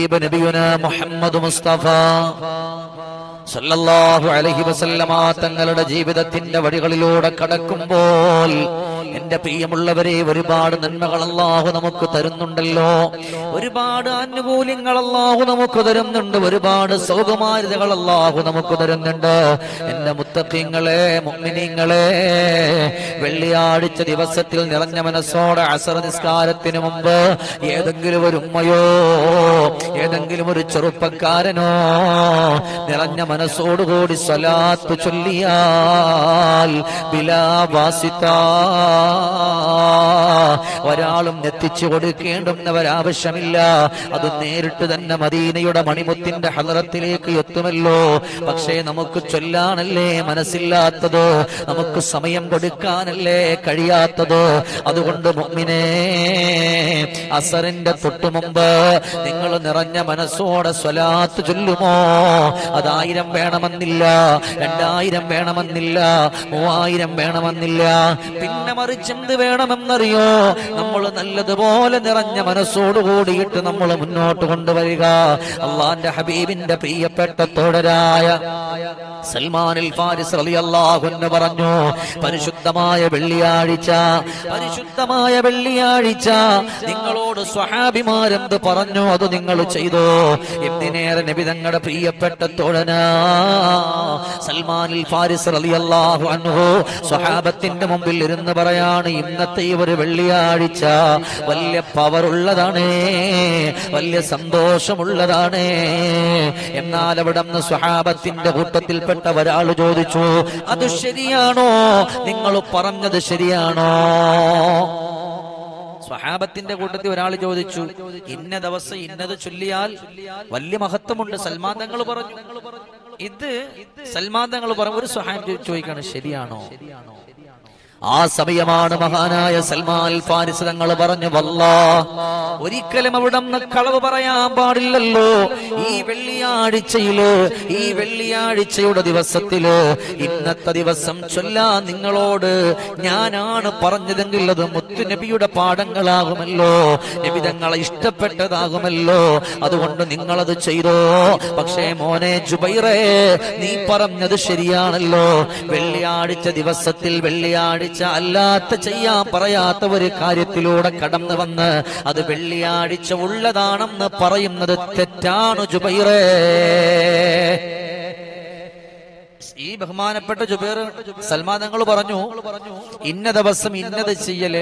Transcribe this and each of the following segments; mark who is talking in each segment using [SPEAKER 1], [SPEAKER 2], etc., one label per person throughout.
[SPEAKER 1] ഹബീബ് നബിയുന മുഹമ്മദ് മുസ്തഫ സല്ലല്ലാഹു അലൈഹി വസല്ലമ തങ്ങളുടെ ജീവിതത്തിന്റെ വഴികളിലൂടെ കടക്കുമ്പോൾ എന്റെ പ്രിയമുള്ളവരെ ഒരുപാട് നന്മകൾ അല്ലാഹു നമുക്ക് തരുന്നുണ്ടല്ലോ. ഒരുപാട് ആനുകൂല്യങ്ങൾ അല്ലാഹു നമുക്ക് തരുന്നുണ്ട്. ഒരുപാട് സൗകുമാരിതകൾ അല്ലാഹു നമുക്ക് തരുന്നുണ്ട്. എന്റെ മുത്തക്കിങ്ങളെ മുഅ്മിനീങ്ങളെ വെള്ളിയാഴ്ച ദിവസത്തിൽ നിറഞ്ഞ മനസ്സോടെ അസർ നിസ്കാരത്തിന് മുമ്പ് ഏതെങ്കിലും ഒരു ഉമ്മയോ ഏതെങ്കിലും ഒരു ചെറുപ്പക്കാരനോ നിറഞ്ഞ മനസ്സോടുകൂടി സ്വലാത്ത് ചൊല്ലിയാൽ ബിലാവാസിത്ത ഒരാളും എത്തിച്ചു കൊടുക്കേണ്ടുന്നവരാവശ്യമില്ല. അത് നേരിട്ട് തന്നെ മദീനയുടെ മണിമുത്തിന്റെ ഹലറത്തിലേക്ക് എത്തുമല്ലോ. പക്ഷേ നമുക്ക് ചൊല്ലാനല്ലേ മനസ്സില്ലാത്തത്? നമുക്ക് സമയം കൊടുക്കാനല്ലേ കഴിയാത്തതോ? അതുകൊണ്ട് മുഅ്മിനേ അസറിന്റെ തൊട്ടു മുമ്പ് നിങ്ങൾ നിറഞ്ഞ മനസ്സോടെ സ്വലാത്ത് ചൊല്ലുമോ? അതായിരം വേണമെന്നില്ല രണ്ടായിരം വേണമെന്നില്ല മൂവായിരം വേണമെന്നില്ല. പിന്നെ മറിച്ച് എന്ത് വേണമെന്നറിയോ? നമ്മൾ നല്ലതുപോലെ നിറഞ്ഞ മനസ്സോട് കൂടിയിട്ട് നമ്മൾ മുന്നോട്ട് കൊണ്ടുവരിക. അള്ളാന്റെ ഹബീബിന്റെ പ്രിയപ്പെട്ട തോടരായ സൽമാനിൽ ഫാരിസ് റളിയല്ലാഹു അൻഹു പറഞ്ഞു പരിശുദ്ധമായ വെള്ളിയാഴ്ച പരിശുദ്ധമായ വെള്ളിയാഴ്ച. നിങ്ങളോട് സ്വഹാബിമാരെന്ത് പറഞ്ഞു? അത് നിങ്ങൾ ചെയ്തോ? എന്തിനേറെ നബി തങ്ങളുടെ പ്രിയപ്പെട്ട തോഴന. സൽമാനിൽ ഫാരിസ് റളിയല്ലാഹു അൻഹു സ്വഹാബത്തിന്റെ മുമ്പിൽ ഇരുന്ന് പറയാണ് ഇന്നത്തെ ഒരു വെള്ളിയാഴ്ച. വലിയ പവർ വലിയ സന്തോഷമുള്ളതാണ്. എന്നാൽ അവിടെ നിന്ന് സ്വഹാബത്തിന്റെ കൂട്ടത്തിൽപ്പെട്ട ഒരാൾ ചോദിച്ചു അത് ശരിയാണോ? നിങ്ങൾ പറഞ്ഞത് ശരിയാണോ? സ്വഹാബത്തിന്റെ കൂട്ടത്തിൽ ഒരാൾ ചോദിച്ചു ഇന്ന ദിവസം ഇന്നത് ചൊല്ലിയാൽ വലിയ മഹത്വമുണ്ട്. സൽമാൻ തങ്ങൾ പറഞ്ഞു ഇത് സൽമാൻ തങ്ങൾ പറഞ്ഞു ഒരു സ്വഹാബ് ചോദിക്കാണ് ശരിയാണോ? ആ സമയമാണ് മഹാനായ സൽമാൻ ഫാരിസ് തങ്ങൾ പറഞ്ഞു വല്ല ഒരിക്കലും അവിടെ കളവ് പറയാൻ പാടില്ലല്ലോ. ഈ വെള്ളിയാഴ്ചയിൽ ഈ വെള്ളിയാഴ്ചയുടെ ദിവസത്തിൽ ഇന്നത്തെ ദിവസം ചൊല്ലാ നിങ്ങളോട് ഞാനാണ് പറഞ്ഞതെങ്കിൽ അത് മുത്തു നബിയുടെ പാഠങ്ങളാകുമല്ലോ. നബി തങ്ങളെ ഇഷ്ടപ്പെട്ടതാകുമല്ലോ. അതുകൊണ്ട് നിങ്ങളത് ചെയ്തോ. പക്ഷേ മോനെ ജുബൈറേ നീ പറഞ്ഞത് ശരിയാണല്ലോ. വെള്ളിയാഴ്ച ദിവസത്തിൽ വെള്ളിയാഴ്ച അല്ലാത്ത ചെയ്യാൻ പറയാത്ത ഒരു കാര്യത്തിലൂടെ കടന്നു വന്ന് അത് വെള്ളിയാഴ്ച ഉള്ളതാണെന്ന് പറയുന്നത് തെറ്റാണ് ജുബൈറേ. ഈ ബഹുമാനപ്പെട്ട ജുബേർ സൽമാൻ തങ്ങൾ പറഞ്ഞു ഇന്ന ദിവസം ഇന്നത് ചെയ്യൽ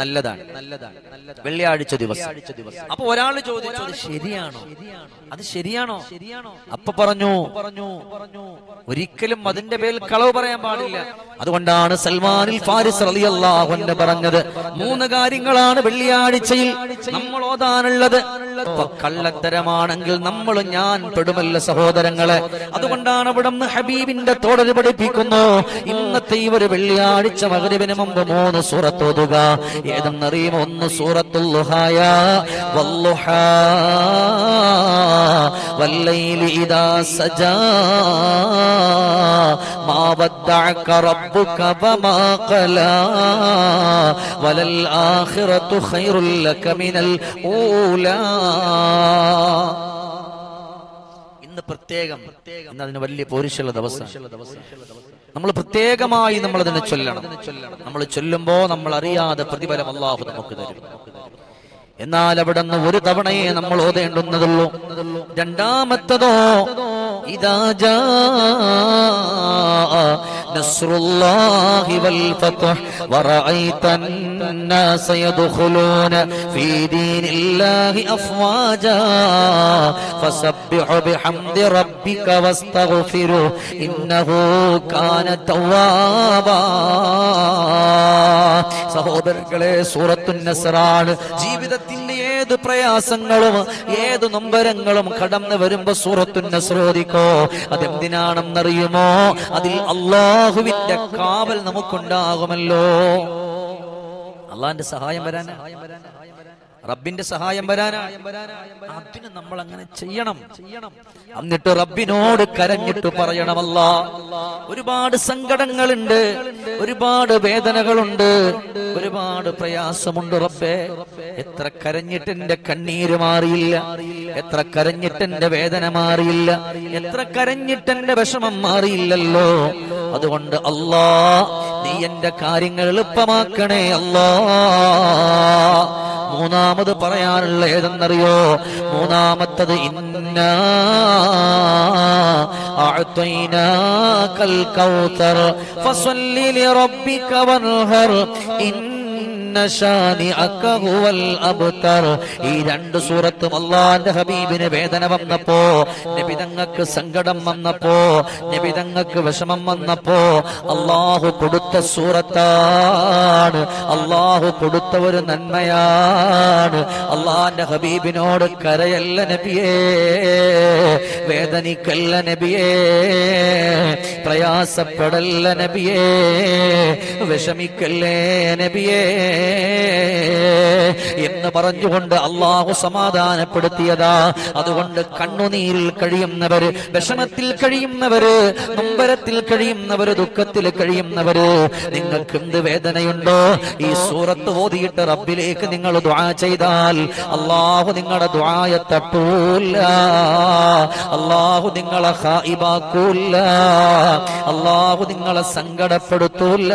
[SPEAKER 1] നല്ലതാണ്. വെള്ളിയാഴ്ച ദിവസം. അപ്പൊ ഒരാൾ ചോദിച്ചു അത് ശരിയാണോ? അത് ശരിയാണോ? ശരിയാണോ അപ്പൊ പറഞ്ഞു പറഞ്ഞു പറഞ്ഞു ഒരിക്കലും അതിന്റെ പേരിൽ കളവ് പറയാൻ പാടില്ല. അതുകൊണ്ടാണ് സൽമാനിൽ ഫാരിസ് റളിയല്ലാഹു അൻഹു പറഞ്ഞത് മൂന്ന് കാര്യങ്ങളാണ് വെള്ളിയാഴ്ചയിൽ നമ്മൾ ഓതാനുള്ളത്. കള്ളത്തരമാണെങ്കിൽ നമ്മൾ ഞാൻ പെടുമല്ല സഹോദരങ്ങളെ. അതുകൊണ്ടാണ് അവിടെ നിന്ന് ഹബീബിന്റെ തോടര് പഠിപ്പിക്കുന്നു ഇന്നത്തെ ഈ ഒരു വെള്ളിയാഴ്ച മകരിവിന് മുമ്പ് മൂന്ന് സൂറത്ത് ഓതുക ഏതെന്നറിയും ഒന്ന് സൂറത്തുൽ ലുഹായ വല്ലുഹാ والليل إذا سجى ما ودعك ربك وما قلى وللآخرة خير لك من الأولى ഇന്ന് പ്രത്യേകം. ഇന്ന് അതിന് വലിയ പോരിശുള്ള ദിവസം. നമ്മൾ പ്രത്യേകമായി നമ്മൾ അതിനെ ചൊല്ലണം. നമ്മൾ ചൊല്ലുമ്പോ നമ്മൾ അറിയാതെ പ്രതിഫലം അള്ളാഹു നമുക്ക് തരും. എന്നാൽ അവിടെ നിന്ന് ഒരു തവണയെ നമ്മൾ ഓതേണ്ടുന്നതുള്ളൂ രണ്ടാമത്തതോ ഇതാ ജാ നസ്റുല്ലാഹി വൽ ഫത്ഹ് വറഅയ്ത الناس يدخلون في دين الله أفواجا فسبح بحمد ربك واستغفره إنه كان توابا സഹോദരങ്ങളെ സൂറത്തു നസറാണ്. ജീവിതത്തിന്റെ ഏത് പ്രയാസങ്ങളും ഏത് നൊമ്പരങ്ങളും കടന്നു വരുമ്പോ സൂറത്തു നസ്രോദിക്കോ അതെന്തിനാണെന്നറിയുമോ? അതിൽ അള്ളാഹുവിന്റെ കാവൽ നമുക്കുണ്ടാകുമല്ലോ. അള്ളാന്റെ സഹായം വരാനാ? റബ്ബിന്റെ സഹായം വരാനാ അതിന് നമ്മൾ അങ്ങനെ ചെയ്യണം. എന്നിട്ട് റബ്ബിനോട് കരഞ്ഞിട്ട് പറയണമല്ല. ഒരുപാട് സങ്കടങ്ങളുണ്ട്. ഒരുപാട് വേദനകളുണ്ട്. ഒരുപാട് പ്രയാസമുണ്ട് റബ്ബേ. എത്ര കരഞ്ഞിട്ട് എന്റെ കണ്ണീര് മാറിയില്ല. എത്ര കരഞ്ഞിട്ട് എന്റെ വേദന മാറിയില്ല. എത്ര കരഞ്ഞിട്ട് എന്റെ വിഷമം മാറിയില്ലല്ലോ. അതുകൊണ്ട് അല്ലാ നീ എന്റെ കാര്യങ്ങൾ എളുപ്പമാക്കണേ അല്ലാ. മൂന്നാമത് പറയാനുള്ള ഏതെന്നറിയോ? മൂന്നാമത്തത് ഇന്ന കൽ കൗതർ ഫസ്വല്ലി ലിറബ്ബിക വൻഹർ ഇന്ന ഈ രണ്ട് സൂറത്തും അള്ളാന്റെ ഹബീബിന് വേദന വന്നപ്പോ നബിതങ്ങൾക്ക് സങ്കടം വന്നപ്പോ നബിതങ്ങൾക്ക് വിഷമം വന്നപ്പോ അള്ളാഹു കൊടുത്ത സൂറത്താണ്. അള്ളാഹു കൊടുത്ത ഒരു നന്മയാണ്. അള്ളാന്റെ ഹബീബിനോട് കരയല്ല നബിയേ വേദനിക്കല്ല നബിയേ പ്രയാസപ്പെടല്ല നബിയേ വിഷമിക്കല്ലേ നബിയേ. ये പറഞ്ഞുകൊണ്ട് അള്ളാഹു സമാധാനപ്പെടുത്തിയതാ. അതുകൊണ്ട് കണ്ണുനീരിൽ കഴിയുന്നവര് വിഷമത്തിൽ കഴിയുന്നവര് നൊമ്പരത്തിൽ കഴിയുന്നവര് ദുഃഖത്തിൽ കഴിയുന്നവര് നിങ്ങൾക്ക് എന്ത് വേദനയുണ്ടോ? ഈ സൂറത്ത് ഓതിയിട്ട് റബ്ബിലേക്ക് നിങ്ങൾ ദ്വാ ചെയ്താൽ അള്ളാഹു നിങ്ങളുടെ ദ്വായ തട്ടൂല്ല. അള്ളാഹു നിങ്ങളെ ഹായിബാക്കൂല്ല അള്ളാഹു നിങ്ങളെ സങ്കടപ്പെടുത്തൂല്ല.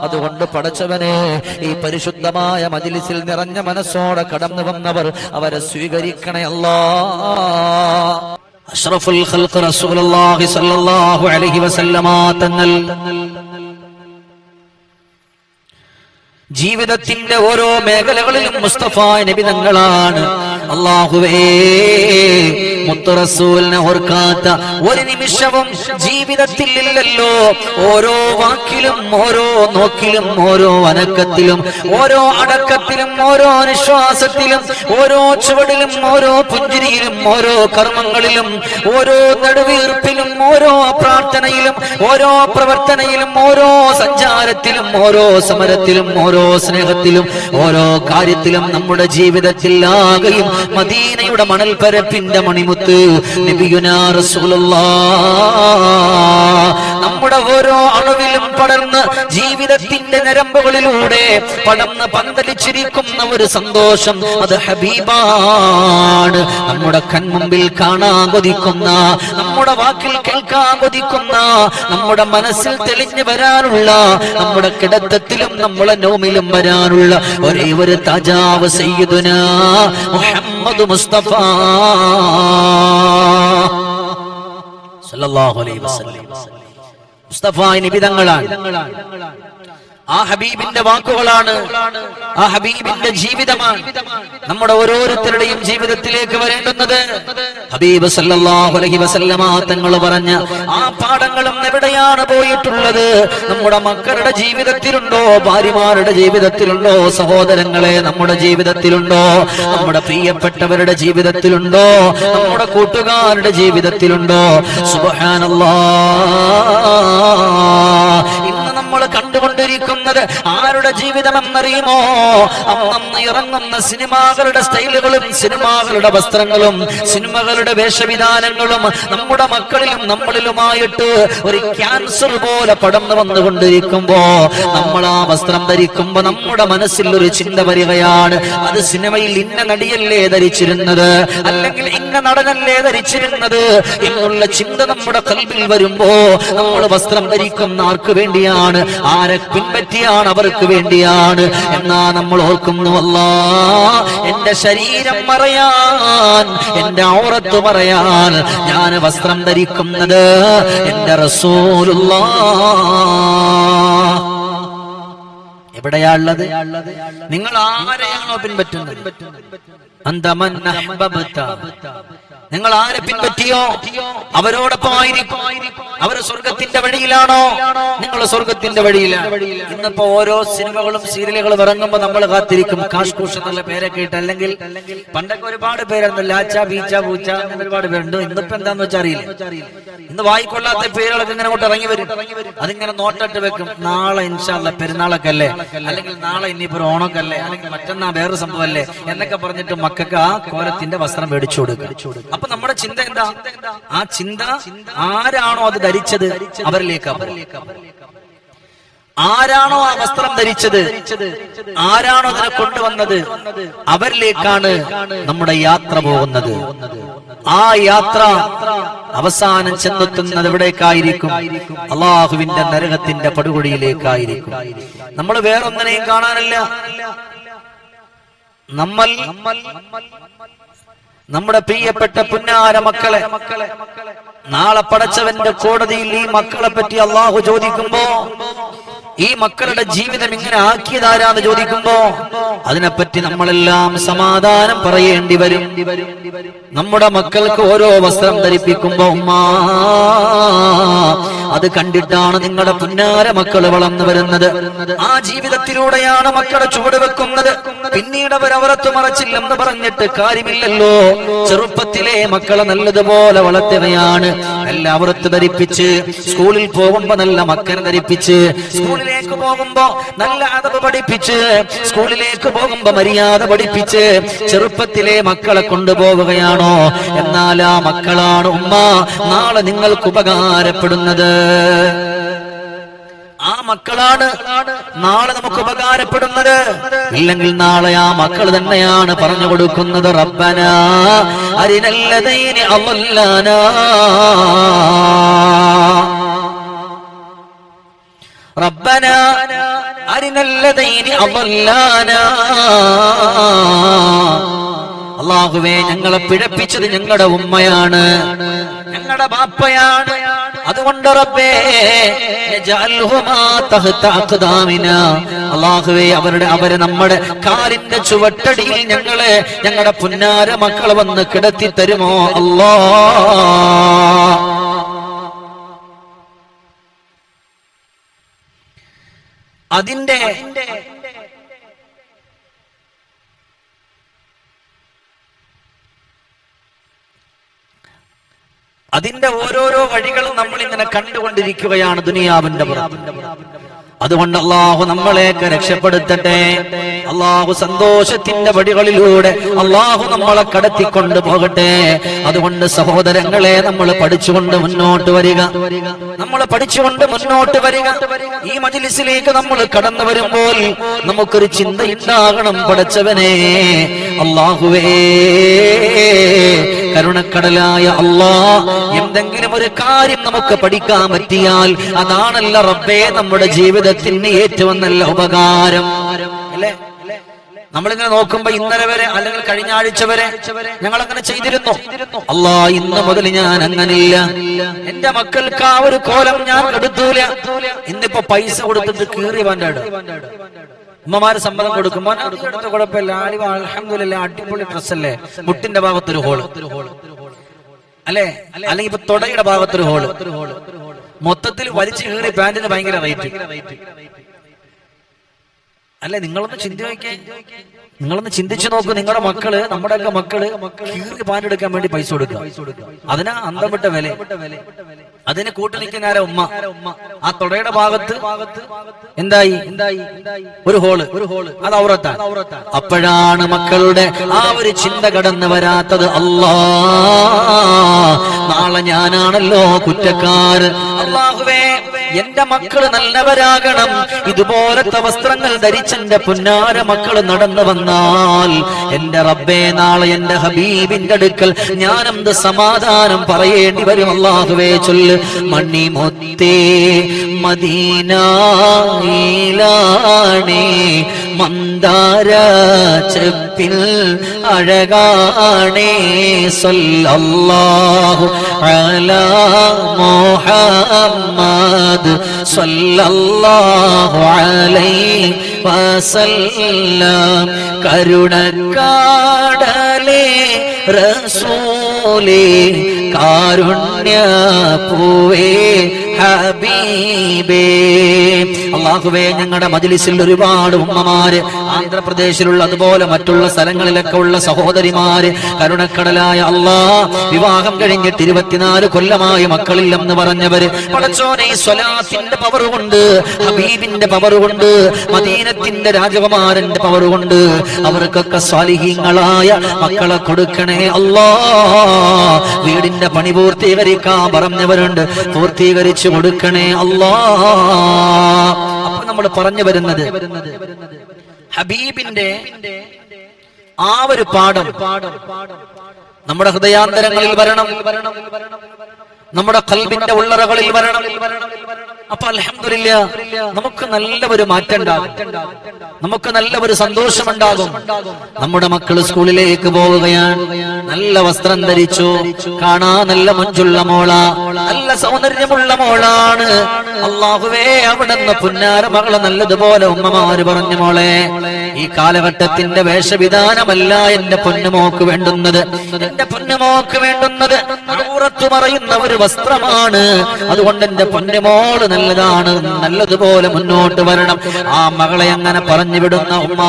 [SPEAKER 1] അതുകൊണ്ട് പടച്ചവനെ ഈ പരിശുദ്ധമായ മജിലിസിൽ നിറഞ്ഞ മനസ്സോടെ കടന്നു വന്നവർ അവരെ സ്വീകരിക്കണേ അല്ലാ.
[SPEAKER 2] അഷ്റഫുൽ ഖൽഖ് റസൂലുള്ളാഹി സ്വല്ലല്ലാഹു അലൈഹി വസല്ലമ തങ്ങൾ ജീവിതത്തിന്റെ ഓരോ മേഖലകളിലും മുസ്തഫ നബി തങ്ങളാണ്. അള്ളാഹുവേ മുത്തറസൂലിനെ ഓർക്കാത്ത ഒരു നിമിഷവും ജീവിതത്തിൽ ഇല്ലല്ലോ ഓരോ വാക്കിലും ഓരോ നോക്കിലും ഓരോ അനക്കത്തിലും ഓരോ അടക്കത്തിലും ഓരോ അനുശ്വാസത്തിലും ഓരോ ചുവടിലും ഓരോ പുഞ്ചിരിയിലും ഓരോ കർമ്മങ്ങളിലും ഓരോ നടുവീർപ്പിലും ഓരോ പ്രാർത്ഥനയിലും ഓരോ പ്രവർത്തനയിലും ഓരോ സഞ്ചാരത്തിലും ഓരോ സമരത്തിലും ഓരോ സ്നേഹത്തിലും ഓരോ കാര്യത്തിലും നമ്മുടെ ജീവിതത്തിൽ ആകെയും മദീനയുടെ മണൽപ്പരപ്പിന്റെ മണിമുത്ത് നബിയുനാ റസൂലുള്ളാഹ് നമ്മുടെ ഓരോ അളവിലും പടർന്ന് ജീവിതത്തിന്റെ നരമ്പുകളിലൂടെ പടർന്ന് പന്തലിച്ചിരിക്കുന്ന ഒരു സന്തോഷം അത് ഹബീബാണ്. നമ്മുടെ കൺമുമ്പിൽ കാണാൻ കൊതിക്കുന്ന നമ്മുടെ വാക്കിൽ കേൾക്കാൻ കൊതിക്കുന്ന നമ്മുടെ മനസ്സിൽ തെളിഞ്ഞു വരാനുള്ള നമ്മുടെ കിടത്തത്തിലും നമ്മളെ നോമിലും വരാനുള്ള ഒരേ ഒരു താജാവ് സയ്യിദുന മുഹമ്മദ് മുസ്തഫ. സല്ലല്ലാഹു അലൈഹി വസല്ലം. മുസ്തഫ നിബിതങ്ങളാണ്. ആ ഹബീബിന്റെ വാക്കുകളാണ്. ആ ഹബീബിന്റെ ജീവിതമാണ് നമ്മുടെ ഓരോരുത്തരുടെയും ജീവിതത്തിലേക്ക് വരേണ്ടുന്നത്. ഹബീബ് സല്ലല്ലാഹു അലൈഹി വസല്ലമ തങ്ങൾ പറഞ്ഞ ആ പാഠങ്ങളും എവിടെയാണ് പോയിട്ടുള്ളത്? നമ്മുടെ മക്കളുടെ ജീവിതത്തിലുണ്ടോ? ഭാര്യമാരുടെ ജീവിതത്തിലുണ്ടോ? സഹോദരങ്ങളെ നമ്മുടെ ജീവിതത്തിലുണ്ടോ? നമ്മുടെ പ്രിയപ്പെട്ടവരുടെ ജീവിതത്തിലുണ്ടോ? നമ്മുടെ കൂട്ടുകാരുടെ ജീവിതത്തിലുണ്ടോ? സുബ്ഹാനല്ലാഹ് ഇന്ന് നമ്മൾ കണ്ടുകൊണ്ടിരിക്കുന്നത് ആരുടെ ജീവിതം എന്നറിയുമോ അന്നന്ന് ഇറങ്ങുന്ന സിനിമകളുടെ സ്റ്റൈലുകളും സിനിമകളുടെ വസ്ത്രങ്ങളും സിനിമകളുടെ വേഷവിധാനങ്ങളും നമ്മുടെ മക്കളിലും നമ്മളിലുമായിട്ട് ഒരു ക്യാൻസർ പോലെ പടർന്നു വന്നുകൊണ്ടിരിക്കുമ്പോ നമ്മൾ ആ വസ്ത്രം ധരിക്കുമ്പോ നമ്മുടെ മനസ്സിൽ ഒരു ചിന്ത വരികയാണ്. അത് സിനിമയിൽ ഇന്ന നടിയല്ലേ ധരിച്ചിരുന്നത്? അല്ലെങ്കിൽ ഇന്ന നടനല്ലേ ധരിച്ചിരുന്നത്? എന്നുള്ള ചിന്ത നമ്മുടെ കൽവിൽ വരുമ്പോ നമ്മൾ വസ്ത്രം ധരിക്കുന്ന ആർക്ക് വേണ്ടിയാണ്? ആരെ പിൻപറ്റിയാണ് അവർക്ക് വേണ്ടിയാണ്. എന്നാ നമ്മൾ ഓർക്കുന്നു അല്ല എന്റെ ശരീരം മറയാൻ എന്റെ ഔറത്ത് പറയാൻ ഞാൻ വസ്ത്രം ധരിക്കുന്നത് എന്റെ റസൂലുള്ള. എവിടെയാള്ളത് നിങ്ങൾ ആരെയാണോ പിൻപറ്റുന്നത്? അന്തമൻ. നിങ്ങൾ ആരെ പിൻപറ്റിയോ? അവരോടൊപ്പം ആയിരിക്കും അവർ സ്വർഗത്തിന്റെ വഴിയിലാണോ? നിങ്ങൾ സ്വർഗത്തിന്റെ വഴിയിലാണ് ഇന്നിപ്പോ ഓരോ സിനിമകളും സീരിയലുകളും ഇറങ്ങുമ്പോ നമ്മൾ കാത്തിരിക്കും. കാഷ്കൂഷ് എന്നുള്ള പേരൊക്കെ ഇട്ട് അല്ലെങ്കിൽ പണ്ടൊക്കെ ഒരുപാട് പേരായിരുന്നു ലാച്ച ബീച്ച പൂച്ച അങ്ങനെ ഒരുപാട് പേരുണ്ട്. ഇന്നിപ്പോ എന്താന്ന് വെച്ചാൽ അറിയില്ല. ഇന്ന് വായിക്കൊള്ളാത്ത പേരുകളൊക്കെ ഇങ്ങനെ അങ്ങോട്ട് ഇറങ്ങി വരും. അതിങ്ങനെ നോട്ടിട്ട് വെക്കും. നാളെ ഇൻഷാല്ല പെരുന്നാളൊക്കെ അല്ലേ? അല്ലെങ്കിൽ നാളെ ഇനിയിപ്പോ ഓണൊക്കെ അല്ലേ? അല്ലെങ്കിൽ മറ്റന്നാ വേറൊരു സംഭവം അല്ലേ? എന്നൊക്കെ പറഞ്ഞിട്ട് മക്കൾക്ക് ആ കോലത്തിന്റെ വസ്ത്രം മേടിച്ചു കൊടുക്കുക. അപ്പൊ നമ്മുടെ ചിന്ത എന്താ? ആ ചിന്ത ആരാണോ അത് ധരിച്ചത് അവരിലേക്ക് ആരാണോ ആ വസ്ത്രം ധരിച്ചത്? ആരാണോ അതിനെ കൊണ്ടുവന്നത്? അവരിലേക്കാണ് നമ്മുടെ യാത്ര പോകുന്നത്. ആ യാത്ര അവസാനം ചെന്നെത്തുന്നത് എവിടേക്കായിരിക്കും? അള്ളാഹുവിന്റെ നരകത്തിന്റെ പടുകുഴിയിലേക്കായിരിക്കും. നമ്മൾ വേറൊന്നിനെയും കാണാനല്ല. നമ്മൾ നമ്മുടെ പ്രിയപ്പെട്ട പുന്നാര മക്കളെ നാളെ പടച്ചവന്റെ കോടതിയിൽ ഈ മക്കളെ പറ്റി അള്ളാഹു ചോദിക്കുമ്പോ ഈ മക്കളുടെ ജീവിതം ഇങ്ങനെ ആക്കിയതാരാന്ന് ചോദിക്കുമ്പോ അതിനെപ്പറ്റി നമ്മളെല്ലാം സമാധാനം പറയേണ്ടി വരും. നമ്മുടെ മക്കൾക്ക് ഓരോ വസ്ത്രം ധരിപ്പിക്കുമ്പോ ഉമ്മാ അത് കണ്ടിട്ടാണ് നിങ്ങളുടെ പുന്നാര മക്കൾ വളർന്നു വരുന്നത്. ആ ജീവിതത്തിലൂടെയാണ് മക്കളെ ചുവട് വെക്കുന്നത്. പിന്നീട് അവർ അവരത്ത് മറച്ചില്ലെന്ന് പറഞ്ഞിട്ട് കാര്യമില്ലല്ലോ. ചെറുപ്പത്തിലെ മക്കളെ നല്ലതുപോലെ വളർത്തുകയാണ് നല്ല അവർത്ത് ധരിപ്പിച്ച് സ്കൂളിൽ പോകുമ്പോ നല്ല മക്കനെ ധരിപ്പിച്ച് സ്കൂളിലേക്ക് പോകുമ്പോ നല്ല അതവ് പഠിപ്പിച്ച് സ്കൂളിലേക്ക് പോകുമ്പോ മര്യാദ പഠിപ്പിച്ച് ചെറുപ്പത്തിലെ മക്കളെ കൊണ്ടുപോവുകയാണോ? എന്നാൽ ആ മക്കളാണ് ഉമ്മ നാളെ നിങ്ങൾക്ക് ഉപകാരപ്പെടുന്നത്. ആ മക്കളാണ് നാളെ നമുക്ക് ഉപകാരപ്പെടുന്നത്. ഇല്ലെങ്കിൽ നാളെ ആ മക്കൾ തന്നെയാണ് പറഞ്ഞു കൊടുക്കുന്നത് റബ്ബന അരിനല്ലതൈനി അവല്ലാന റബ്ബന അരിനല്ലതൈനി അവല്ലാന അള്ളാഹുവേ ഞങ്ങളെ പിഴപ്പിച്ചത് ഞങ്ങളുടെ ഉമ്മയാണ്. ഞങ്ങളുടെ ബാപ്പയാണ്. അതുകൊണ്ട് റബ്ബേ. അള്ളാഹുവേ അവരുടെ അവരെ നമ്മുടെ കാലിന്റെ ചുവട്ടടിയിൽ ഞങ്ങളെ ഞങ്ങളുടെ പുന്നാര മക്കൾ വന്ന് കിടത്തി തരുമോ? അല്ലാ. അതിന്റെ അതിന്റെ ഓരോരോ വഴികളും നമ്മൾ ഇങ്ങനെ കണ്ടുകൊണ്ടിരിക്കുകയാണ് ദുനിയാവിന്റെ അതുകൊണ്ട് അള്ളാഹു നമ്മളെയൊക്കെ രക്ഷപ്പെടുത്തട്ടെ. അള്ളാഹു സന്തോഷത്തിന്റെ വഴികളിലൂടെ അള്ളാഹു നമ്മളെ കടത്തിക്കൊണ്ട് പോകട്ടെ. അതുകൊണ്ട് സഹോദരങ്ങളെ നമ്മൾ പഠിച്ചുകൊണ്ട് മുന്നോട്ട് വരിക. നമ്മൾ പഠിച്ചുകൊണ്ട് മുന്നോട്ട് വരിക. ഈ മജിലിസിലേക്ക് നമ്മൾ കടന്നു വരുമ്പോൾ നമുക്കൊരു ചിന്ത ചിന്തയുണ്ടാകണം പഠിച്ചവനെ. അള്ളാഹുവേ കരുണക്കടലായ അള്ളാ എന്തെങ്കിലും ഒരു കാര്യം നമുക്ക് പഠിക്കാൻ പറ്റിയാൽ അതാണല്ല റബ്ബേ നമ്മുടെ ജീവിതത്തിന് ഏറ്റവും നല്ല ഉപകാരം. അല്ലേ? നമ്മളിങ്ങനെ നോക്കുമ്പോ ഇന്നലെ വരെ അല്ലെങ്കിൽ കഴിഞ്ഞ ആഴ്ച വരെ ഞങ്ങൾ അങ്ങനെ ചെയ്തിരുന്നു. അല്ലാ ഇന്ന് മുതൽ ഞാൻ അങ്ങനില്ല. എന്റെ മക്കൾക്ക് ആ ഒരു കോലം ഞാൻ എടുത്തൂല. ഇന്നിപ്പോ പൈസ കൊടുത്തിട്ട് കീറി വേണ്ട ഉമ്മമാര് സമ്മതം കൊടുക്കുമ്പോ "ആ, എടുത്ത കുഴപ്പമില്ല. ആടി അലഹമില്ല അടിപൊളി ഡ്രസ്സല്ലേ? മുട്ടിന്റെ ഭാഗത്തൊരു ഹോൾ. അല്ലെ? അല്ലെങ്കിൽ ഇപ്പൊ തുടയുടെ ഭാഗത്തൊരു ഹോൾ. മൊത്തത്തിൽ വലിച്ചു കീറി പാന്റിന് ഭയങ്കര റേറ്റ്. അല്ലെ നിങ്ങളൊന്ന് ചിന്തി നോക്കിയേ നിങ്ങളൊന്ന് ചിന്തിച്ചു നോക്കൂ. നിങ്ങളുടെ മക്കൾ നമ്മുടെയൊക്കെ മക്കൾ കീറി പാൻ എടുക്കാൻ വേണ്ടി പൈസ കൊടുക്കുക. അതിനാ അന്തം വിട്ട വില. അതിന് കൂട്ടി നിൽക്കുന്ന ഉമ്മ. ആ തുടയുടെ ഭാഗത്ത് എന്തായി? എന്തായി ഒരു ഹോൾ. ഒരു ഹോൾ അത് ഔറത്താണ് അപ്പോഴാണ് മക്കളുടെ ആ ഒരു ചിന്ത കടന്നു വരാത്തത്. അല്ലാ നാളെ ഞാനാണല്ലോ കുറ്റക്കാരൻ. അള്ളാഹുവേ എന്റെ മക്കൾ നല്ലവരാകണം. ഇതുപോലത്തെ വസ്ത്രങ്ങൾ ധരിച്ചെന്റെ പുന്നാര മക്കൾ നടന്നു വന്നാൽ എന്റെ റബ്ബേ നാളെ എന്റെ ഹബീബിന്റെ അടുക്കൽ ഞാൻ എന്ത് സമാധാനം പറയേണ്ടി വരും അള്ളാഹുവേ ചൊല്ല്. മണ്ണി മൊത്തേ മദീനാണേ മന്ദാര ചെപ്പിൽ അഴകാണേ സല്ലല്ലാഹു അലാ മുഹമ്മദ് സല്ലല്ലാഹു അലൈഹി വസല്ലം കരുണക്കാടലേ റസൂലേ കാരുണ്യ പൂവേ ഹബീബേ. അള്ളാഹുവേ ഞങ്ങളുടെ മജിലിസിൽ ഒരുപാട് ഉമ്മമാര് ആന്ധ്രാപ്രദേശിലുള്ള അതുപോലെ മറ്റുള്ള സ്ഥലങ്ങളിലൊക്കെ ഉള്ള സഹോദരിമാര് കരുണക്കടലായ അള്ളാ വിവാഹം കഴിഞ്ഞിട്ട് ഇരുപത്തിനാല് കൊല്ലമായി മക്കളില്ലെന്ന് പറഞ്ഞവര് പവർ കൊണ്ട് ഹബീബിന്റെ പവർ കൊണ്ട് മദീനത്തിന്റെ രാജകുമാരന്റെ പവർ കൊണ്ട് അവർക്കൊക്കെ സ്വാലിഹീങ്ങളായ മക്കളെ കൊടുക്കണേ അല്ലാ വീടിന്റെ പണി പൂർത്തീകരിക്കാൻ പറഞ്ഞവരുണ്ട് പൂർത്തീകരിച്ചു കൊടുക്കണേ അല്ലാ അപ്പൊ നമ്മൾ പറഞ്ഞു വരുന്നത് ഹബീബിന്റെ ആ ഒരു പാഠം നമ്മുടെ ഹൃദയാന്തരങ്ങളിൽ വരണം നമ്മുടെ കൽബിന്റെ ഉള്ളറകളിൽ വരണം. അപ്പൊ അലഹമില്ല നമുക്ക് നല്ല ഒരു മാറ്റം ഉണ്ടാകും നമുക്ക് നല്ല ഒരു സന്തോഷമുണ്ടാകും. നമ്മുടെ മക്കൾ സ്കൂളിലേക്ക് പോവുകയാണ്. നല്ല വസ്ത്രം ധരിച്ചു. കാണാ നല്ല മഞ്ചുള്ള മോള. നല്ല സൗന്ദര്യമുള്ള മോളാണ്. അള്ളാഹുവേ അവിടെ നിന്ന് പുന്നാര മകൾ നല്ലതുപോലെ ഉമ്മമാര് പറഞ്ഞു മോളെ ഈ കാലഘട്ടത്തിന്റെ വേഷവിധാനമല്ല എന്റെ പൊന്നുമോക്ക് വേണ്ടുന്നത്. എന്റെ പൊന്നുമോക്ക് വേണ്ടുന്നത്. മറയുന്ന ഒരു വസ്ത്രമാണ്. അതുകൊണ്ട് എന്റെ പൊന്നുമോൾ നല്ലതാണ് നല്ലതുപോലെ മുന്നോട്ട് വരണം. ആ മകളെ അങ്ങനെ പറഞ്ഞു വിടുന്ന ഉമ്മ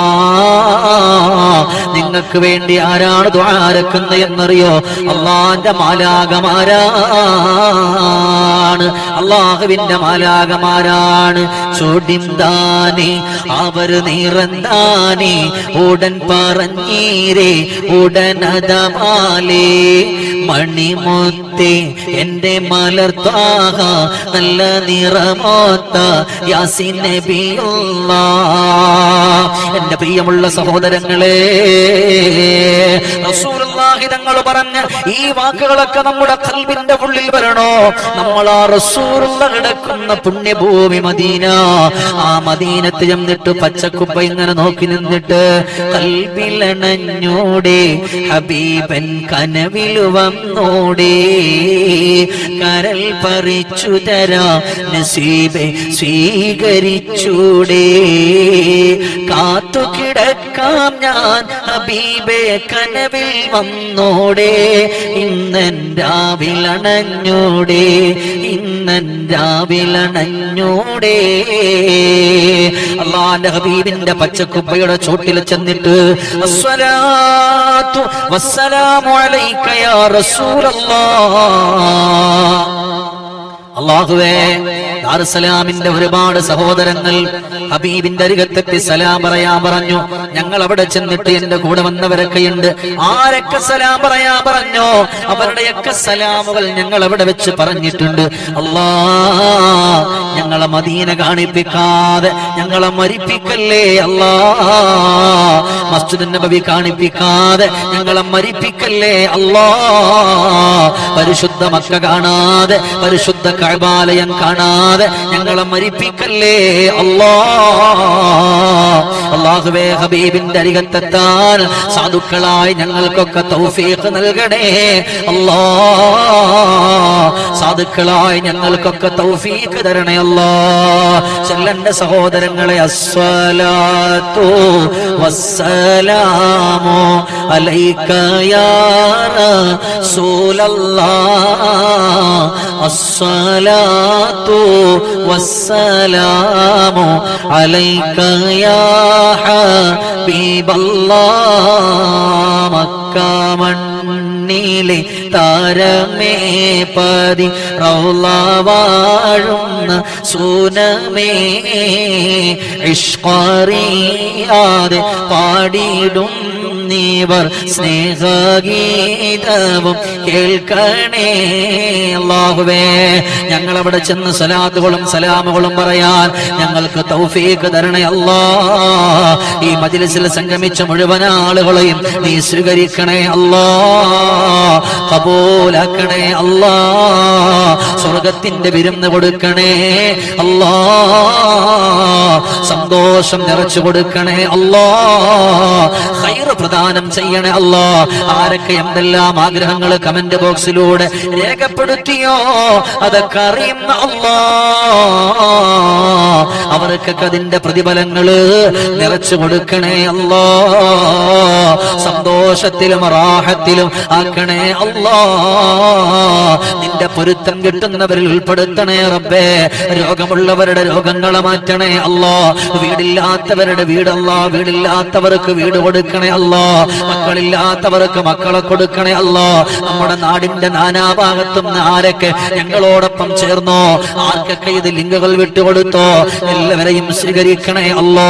[SPEAKER 2] നിങ്ങൾക്ക് വേണ്ടി ആരാണ് ദ്വാരക്കുന്നത് എന്നറിയോ? അള്ളാന്റെ മാലാകമാരാണ് അള്ളാഹുവിന്റെ മാലാകമാരാണ് ചൊടിന്താനെ അവർ നിറന്താനെ ഉടൻ പറഞ്ഞീരേ ഉടനതമാലേ മണിമുത്തേ എന്റെ മലർത്താക നല്ല നിറമോത്ത യാസിൻ എന്റെ പ്രിയമുള്ള സഹോദരങ്ങളെ തങ്ങൾ പറഞ്ഞ ഈ വാക്കുകളൊക്കെ നമ്മുടെ കൽവിന്റെ ഉള്ളിൽ വരണോ? നമ്മൾ ആ റസൂറുള്ള കിടക്കുന്ന പുണ്യഭൂമി മദീന ആ മദീനത്ത് ചെന്നിട്ട് പച്ചക്കുപ്പ ഇങ്ങനെ നോക്കി നിന്നിട്ട് കൽവിലണഞ്ഞോടെ ഹബീബൻ കനവിൽ വന്നോടെ കരൽ പറിച്ചു തരാ നസീബെ സ്വീകരിച്ചൂടേ. കാത്തു കിടക്കാം ഞാൻ ഹബീബെ കനവിൽ വന്നോടെ. ഇന്നൻ രാവിലണഞ്ഞോടെ ഇന്നൻ രാവിലണഞ്ഞോടെ അള്ളാന്റെ ഹബീബിന്റെ പച്ചക്കുപ്പയുടെ ചോട്ടിൽ ചെന്നിട്ട് വസ്സലാമു അലൈക യാ റസൂലല്ലാഹ് അള്ളാഹുവേ ദാറുസലാമിന്റെ ഒരുപാട് സഹോദരങ്ങൾ ഹബീബിന്റെ അരികത്തെത്തി സലാം പറയാ പറഞ്ഞു. ഞങ്ങൾ അവിടെ ചെന്നിട്ട് എന്റെ കൂടെ വന്നവരൊക്കെയുണ്ട് ആരൊക്കെ സലാം പറയാ പറഞ്ഞോ? അവരുടെയൊക്കെ സലാമുകൾ ഞങ്ങൾ അവിടെ വെച്ച് പറഞ്ഞിട്ടുണ്ട്. അള്ളാ ഞങ്ങളെ മദീന കാണിപ്പിക്കാതെ ഞങ്ങളെ മരിപ്പിക്കല്ലേ? അല്ലാ മസ്ജിദ് നബി കാണിപ്പിക്കാതെ ഞങ്ങളെ മരിപ്പിക്കല്ലേ? അല്ലാ പരിശുദ്ധ മക്ക കാണാതെ പരിശുദ്ധ കഴബാലയം കാണാതെ ഞങ്ങളെ മരിപ്പിക്കല്ലേ? അല്ലാ. അള്ളാഹുബേ ഹബീബിന്റെ അരികത്തെത്താൻ സാധുക്കളായി ഞങ്ങൾക്കൊക്കെ തൗഫീഖ് നൽകണേ. അല്ലാ. സാധുക്കളായി ഞങ്ങൾക്കൊക്കെ തൗഫീഖ് തരണേ അല്ലാ. ചെല്ലന്റെ സഹോദരങ്ങളെ അസ്വലാത്തു വസ്സലാമോ അലൈക്കയാ സൂലല്ലാ റസൂലല്ലാഹ് അസ്സലാത്തു വസ്സലാമു അലൈക യാ ഹബീബല്ലാഹ് മക്ക മണ്ണിലെ താരമേ പതി റൗള വാഴുന്ന സൂനമേ. ഇഷ്കറിയാതെ പാടിയിടും നീവർ സ്നേഹഗീതവും കേൾക്കണേ. അള്ളാഹുവേ ഞങ്ങൾ അവിടെ ചെന്ന് സലാത്തുകളും സലാമുകളും പറയാൻ ഞങ്ങൾക്ക് തൗഫീഖ് തരണേ അല്ലാ. ഈ മജിലിസിൽ സംഗമിച്ച മുഴുവൻ ആളുകളെയും നീ സ്വീകരിക്കണേ അല്ലാ. കബൂലാക്കണേ അല്ലാ. സ്വർഗത്തിന്റെ വിരുന്ന് കൊടുക്കണേ അല്ലാ. സന്തോഷം നിറച്ചു കൊടുക്കണേ അല്ലാ. ഹൈറ് പ്രദാനം ചെയ്യണേ അല്ലാ. ആരൊക്കെ എന്തെല്ലാം ആഗ്രഹങ്ങൾ കമന്റ് ബോക്സിലൂടെ രേഖപ്പെടുത്തിയോ അതൊക്കെ അറിയുന്ന അല്ലാ. അവർക്കൊക്കെ അതിന്റെ പ്രതിഫലങ്ങൾ നിറച്ചു കൊടുക്കണേ അല്ലാ. സന്തോഷത്തിലും റാഹത്തിലും ആക്കണേ അല്ലാ. നിന്റെ പൊരുത്തം കിട്ടുന്നവരിൽ ഉൾപ്പെടുത്തണേ റബ്ബേ. രോഗമുള്ളവരുടെ രോഗങ്ങളെ മാറ്റണേ അല്ലോ വീടില്ലാത്തവരുടെ വീടല്ലോ വീടില്ലാത്തവർക്ക് വീട് കൊടുക്കണേ അല്ലോ മക്കളില്ലാത്തവർക്ക് മക്കളെ കൊടുക്കണേ അല്ലോ നമ്മുടെ നാടിന്റെ നാനാഭാഗത്തും ആരൊക്കെ ഞങ്ങളോടൊപ്പം ചേർന്നോ? ആർക്കൊക്കെ ഇത് ലിങ്കുകൾ വിട്ടുകൊടുത്തോ? എല്ലാവരെയും സ്വീകരിക്കണേ അല്ലാ